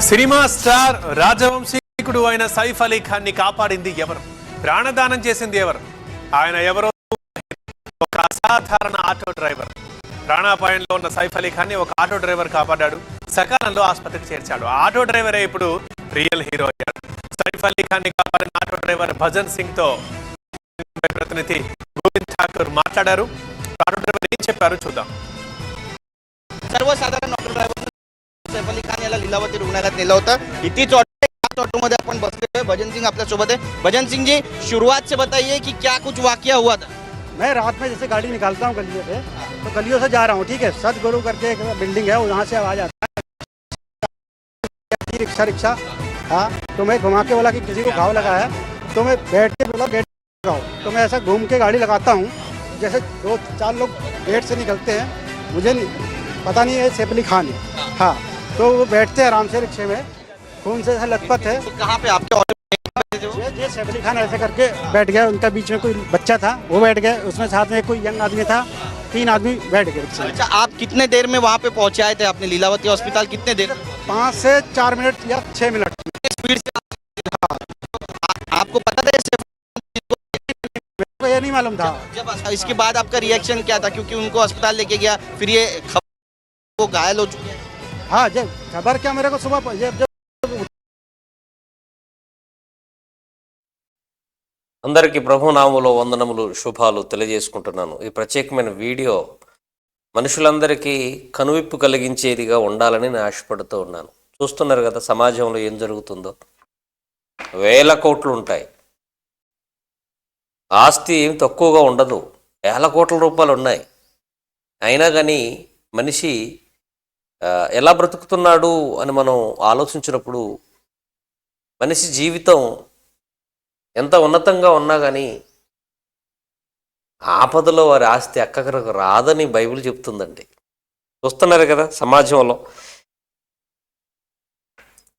Cinema star రాజవంశీకుడు అయిన సైఫ్ అలీ ఖాన్ని కాపాడింది ఎవరు? ప్రాణదానం చేసింది ఎవరు? ఆయన ఎవరో? ఒక అసాధారణ ఆటో డ్రైవర్. ప్రాణాపాయంలో ఉన్న సైఫ్ అలీ ఖాన్ని ఒక ఆటో డ్రైవర్ కాపాడాడు. సకాలంలో ఆసుపత్రికి చేర్చాడు. ఆటో డ్రైవరే ఇప్పుడు రియల్ హీరో అయ్యాడు. సైఫ్ అలీ ఖాన్ని కాపాడిన ఆటో డ్రైవర్ భజన్ సింగ్తో ప్రతినిధి గోవింద్ ఠాకూర్ మాట్లాడారు. ఆటో డ్రైవర్ ఏం చెప్పారు చూద్దాం. लिलावती रुग्णालयात नेलं होतं. इतीच ऑटो याच ऑटोमध्ये आपण बसलेलो आहे. भजन सिंग आपल्या सोबत है भजन सिंग जी शुरुआत से बताइए कि क्या कुछ वाकया हुआ था? मैं रात में जैसे गाड़ी निकालता हूँ गलियों से तो गलियों से जा रहा हूँ, ठीक है? सदगुरु करके एक बिल्डिंग है वहाँ से आवाज़ आता है। रिक्शा रिक्शा। हाँ तो मैं घुमा के बोला कि किसी को घाव लगा है तो मैं बैठ के बोला गेट लगाओ तो मैं ऐसा घूम के गाड़ी लगाता हूँ, जैसे दो चार लोग गेट से निकलते हैं। मुझे नहीं, पता नहीं है, सैफ अली खान है। हाँ तो वो बैठते हैं आराम से रिक्शे में। खून से ऐसा लथपथ है। तो कहाँ पे आपके ये ये सैफ अली खान ऐसे करके बैठ गया। उनका बीच में कोई बच्चा था वो बैठ गया। उसमें साथ में कोई यंग आदमी था तीन आदमी बैठ गए अच्छा आप कितने देर में वहाँ पे पहुँचे आए थे अपने लीलावती हॉस्पिटल? कितने देर? पाँच से चार मिनट या छः मिनट। स्पीड से आपको पता था ये नहीं मालूम था। जब इसके बाद आपका रिएक्शन क्या था? क्योंकि उनको अस्पताल लेके गया फिर ये खबर वो घायल हो चुके हैं हाँ जब खबर क्या मेरे को सुबह जब जब అందరికీ ప్రభునామములో వందనములు శుభాలు తెలియజేసుకుంటున్నాను ఈ ప్రత్యేకమైన వీడియో మనుషులందరికీ కనువిప్పు కలిగించేదిగా ఉండాలని నేను ఆశపడుతూ ఉన్నాను చూస్తున్నారు కదా సమాజంలో ఏం జరుగుతుందో వేల కోట్లు ఉంటాయి ఆస్తి ఏం తక్కువగా ఉండదు వేల కోట్ల రూపాయలు ఉన్నాయి అయినా కానీ మనిషి ఆ, ఎలా బ్రతుకుతున్నాడు అని మనం ఆలోచించినప్పుడు మనిషి జీవితం ఎంత ఉన్నతంగా ఉన్నా కానీ ఆపదలో వారి ఆస్తి అక్కకరకు రాదని బైబిల్ చెప్తుందండి. చూస్తున్నారు కదా సమాజంలో.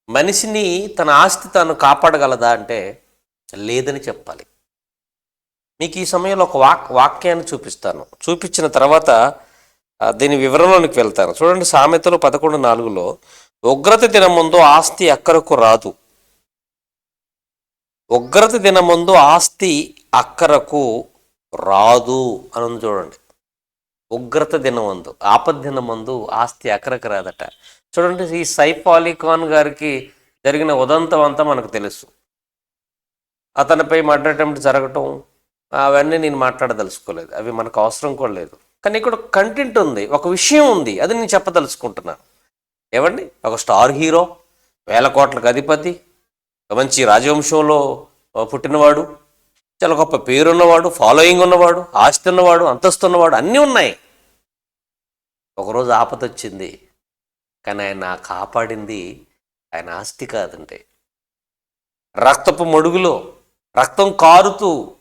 మనిషిని తన ఆస్తి తాను కాపాడగలదా అంటే లేదని చెప్పాలి. మీకు ఈ సమయంలో ఒక వాక్ వాక్యాన్ని చూపిస్తాను. చూపించిన తర్వాత దీని వివరణలోనికి వెళ్తాను. చూడండి సామెతలు పదకొండు నాలుగులో ఉగ్రత దినముందు ఆస్తి అక్కరకు రాదు. ఉగ్రత దినముందు ఆస్తి అక్కరకు రాదు అని చూడండి. ఉగ్రత దినమందు ఆపద్ దినమందు ఆస్తి అక్కరకు రాదట. చూడండి ఈ సైపాలికాన్ గారికి జరిగిన ఉదంతం అంతా మనకు తెలుసు. అతనిపై మర్డర్ అటెంప్ట్ జరగటం అవన్నీ నేను మాట్లాడదలుచుకోలేదు. అవి మనకు అవసరం కూడా లేదు. కానీ ఇక్కడ కంటెంట్ ఉంది ఒక విషయం ఉంది అది నేను చెప్పదలుచుకుంటున్నాను. ఏమండి? ఒక స్టార్ హీరో వేల కోట్లకు అధిపతి మంచి రాజవంశంలో పుట్టినవాడు చాలా గొప్ప పేరున్నవాడు ఫాలోయింగ్ ఉన్నవాడు ఆస్తి ఉన్నవాడు అంతస్తు ఉన్నవాడు అన్నీ ఉన్నాయి. ఒకరోజు ఆపద వచ్చింది కానీ ఆయన కాపాడింది ఆయన ఆస్తి కాదంటే. రక్తపు మడుగులో రక్తం కారుతూ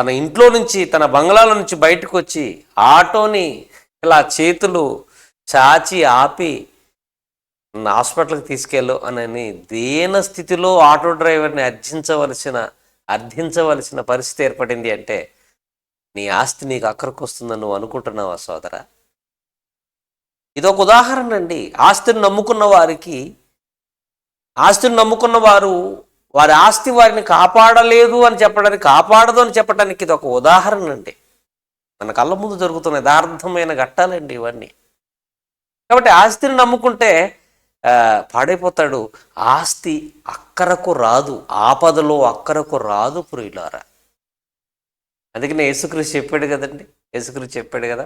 తన ఇంట్లో నుంచి తన బంగ్లాల నుంచి బయటకు వచ్చి ఆటోని ఇలా చేతులు చాచి ఆపి నన్ను హాస్పిటల్కి తీసుకెళ్ళు అని దేన స్థితిలో ఆటో డ్రైవర్ని అర్థించవలసిన అర్థించవలసిన పరిస్థితి ఏర్పడింది అంటే నీ ఆస్తి నీకు అక్కడికి వస్తుందని నువ్వు అనుకుంటున్నావా సోదర? ఇదొక ఉదాహరణ అండి. ఆస్తిని నమ్ముకున్న వారికి ఆస్తిని నమ్ముకున్న వారు వారి ఆస్తి వారిని కాపాడలేదు అని చెప్పడానికి కాపాడదు అని చెప్పడానికి ఇది ఒక ఉదాహరణ అండి. మన కళ్ళ ముందు జరుగుతున్న యథార్థమైన ఘట్టాలండి ఇవన్నీ. కాబట్టి ఆస్తిని నమ్ముకుంటే పాడైపోతాడు. ఆస్తి అక్కరకు రాదు ఆపదలో అక్కరకు రాదు పురులారా అందుకనే యేసుక్రీస్తు చెప్పాడు కదండి యేసుక్రీస్తు చెప్పాడు కదా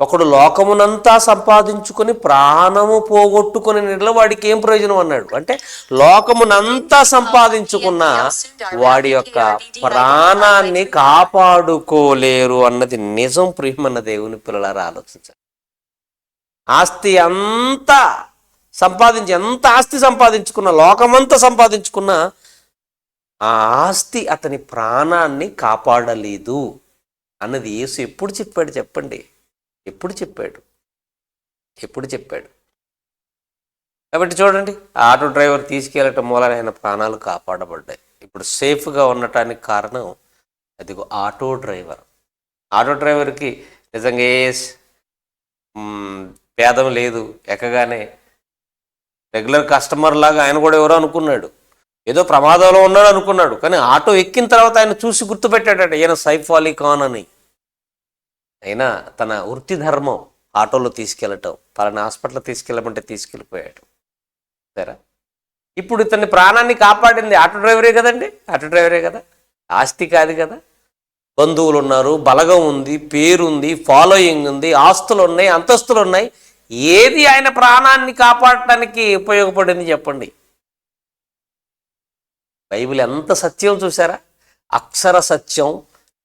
ఒకడు లోకమునంతా సంపాదించుకొని ప్రాణము పోగొట్టుకుని నిలవాడికి ఏం ప్రయోజనం అన్నాడు? అంటే లోకమునంతా సంపాదించుకున్న వాడి యొక్క ప్రాణాన్ని కాపాడుకోలేరు అన్నది నిజం ప్రియమన్న దేవుని పిల్లలారా ఆలోచించాలి ఆస్తి అంతా సంపాదించి ఎంత ఆస్తి సంపాదించుకున్న లోకమంతా సంపాదించుకున్న ఆ ఆస్తి అతని ప్రాణాన్ని కాపాడలేదు అన్నది యేసు ఎప్పుడు చెప్పాడు చెప్పండి? ఎప్పుడు చెప్పాడు? ఎప్పుడు చెప్పాడు? కాబట్టి చూడండి ఆటో డ్రైవర్ తీసుకెళ్ళటం మూలన ఆయన ప్రాణాలు కాపాడబడ్డాయి. ఇప్పుడు సేఫ్గా ఉండటానికి కారణం అదిగో ఆటో డ్రైవర్. ఆటో డ్రైవర్కి నిజంగా ఏ భేదం లేదు. ఎక్కగానే రెగ్యులర్ కస్టమర్ లాగా ఆయన కూడా ఎవరో అనుకున్నాడు. ఏదో ప్రమాదంలో ఉన్నాడు అనుకున్నాడు. కానీ ఆటో ఎక్కిన తర్వాత ఆయన చూసి గుర్తుపెట్టాడట ఈయన సైఫ్ అలీ ఖాన్ అని. అయినా తన వృత్తి ధర్మం ఆటోలో తీసుకెళ్ళటం పలానా హాస్పిటల్ తీసుకెళ్ళమంటే తీసుకెళ్ళిపోయాడు సరే? ఇప్పుడు ఇతని ప్రాణాన్ని కాపాడింది ఆటో డ్రైవరే కదండి? ఆటో డ్రైవరే కదా? ఆస్తి కాదు కదా? బంధువులు ఉన్నారు బలగం ఉంది పేరుంది ఫాలోయింగ్ ఉంది ఆస్తులు ఉన్నాయి అంతస్తులు ఉన్నాయి ఏది ఆయన ప్రాణాన్ని కాపాడటానికి ఉపయోగపడింది చెప్పండి? బైబిల్ ఎంత సత్యం చూసారా? అక్షర సత్యం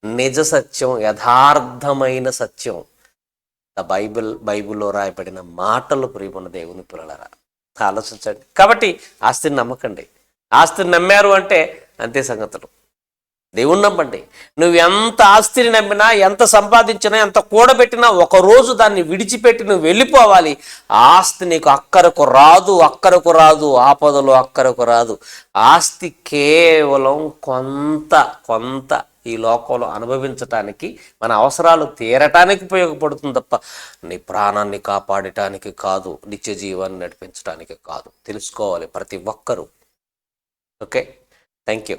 నిజ సత్యం యథార్థమైన సత్యం. ద బైబిల్ బైబిల్లో రాయబడిన మాటలు ప్రియమున్న దేవుని పిల్లలరా. ఆలోచించండి. కాబట్టి ఆస్తిని నమ్మకండి. ఆస్తిని నమ్మారు అంటే అంతే సంగతులు. దేవుణ్ణి నమ్మండి. నువ్వు ఎంత ఆస్తిని నమ్మినా ఎంత సంపాదించినా ఎంత కూడబెట్టినా ఒక రోజు దాన్ని విడిచిపెట్టి నువ్వు వెళ్ళిపోవాలి. ఆస్తి నీకు అక్కరకు రాదు అక్కరకు రాదు ఆపదలు అక్కరకు రాదు. ఆస్తి కేవలం కొంత కొంత. ఈ లోకంలో అనుభవించటానికి మన అవసరాలు తీరటానికి ఉపయోగపడుతుంది తప్ప నీ ప్రాణాన్ని కాపాడటానికి కాదు నిత్య జీవాన్ని నడిపించడానికి కాదు. తెలుసుకోవాలి ప్రతి ఒక్కరూ. ఓకే? Thank you